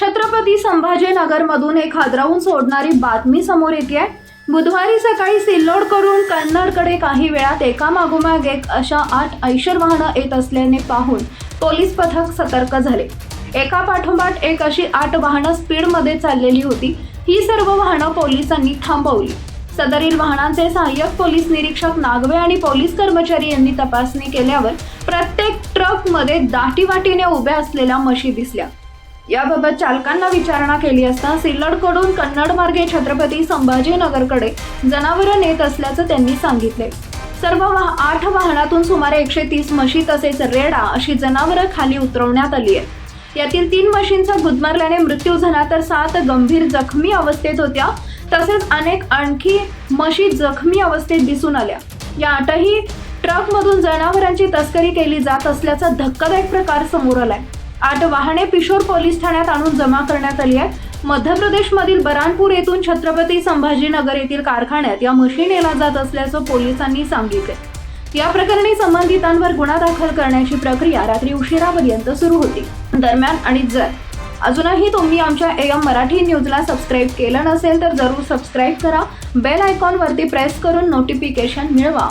छत्रपती संभाजीनगरमधून एक हादरावून सोडणारी बातमी समोर येते आहे बुधवारी सकाळी सिल्लोड करून कन्नडकडे काही वेळात एका मागोमाग एक अशा आठ ऐशर वाहनं येत असल्याने पाहून पोलीस पथक सतर्क झाले. एका पाठोपाठ एक अशी आठ वाहनं स्पीडमध्ये चाललेली होती. ही सर्व वाहनं पोलिसांनी थांबवली. सदरील वाहनांचे सहाय्यक पोलीस निरीक्षक नागवे आणि पोलीस कर्मचारी यांनी तपासणी केल्यावर प्रत्येक ट्रकमध्ये दाटीवाटीने उभ्या असलेल्या मशी दिसल्या. याबाबत चालकांना विचारणा केली असता सिल्लडकडून कन्नड मार्गे छत्रपती संभाजीनगरकडे जनावरं नेत असल्याचं त्यांनी सांगितले. सर्व वाह आठ वाहनातून सुमारे एकशे तीस म्हशी तसेच रेडा अशी जनावरं खाली उतरवण्यात आली आहे यातील तीन म्हशींचा गुदमरल्याने मृत्यू झाला तर सात गंभीर जखमी अवस्थेत होत्या तसेच अनेक आणखी म्हशी जखमी अवस्थेत दिसून आल्या. या आठही ट्रकमधून जनावरांची तस्करी केली जात असल्याचा धक्कादायक प्रकार समोर आलाय. आठ वाहने पिशोर पोलीस ठाण्यात आणून जमा करण्यात आली आहेत. मध्य प्रदेशमधील बरानपूर येथून छत्रपती संभाजीनगर येथील कारखान्यात या मशीन येला जात असल्याचं पोलिसांनी सांगितले. या प्रकरणी संबंधितांवर गुन्हा दाखल करण्याची प्रक्रिया रात्री उशिरापर्यंत सुरू होती. दरम्यान आणि जर अजूनही तुम्ही आमच्या एम मराठी न्यूजला सबस्क्राईब केलं नसेल तर जरूर सबस्क्राईब करा. बेल आयकॉनवरती प्रेस करून नोटिफिकेशन मिळवा.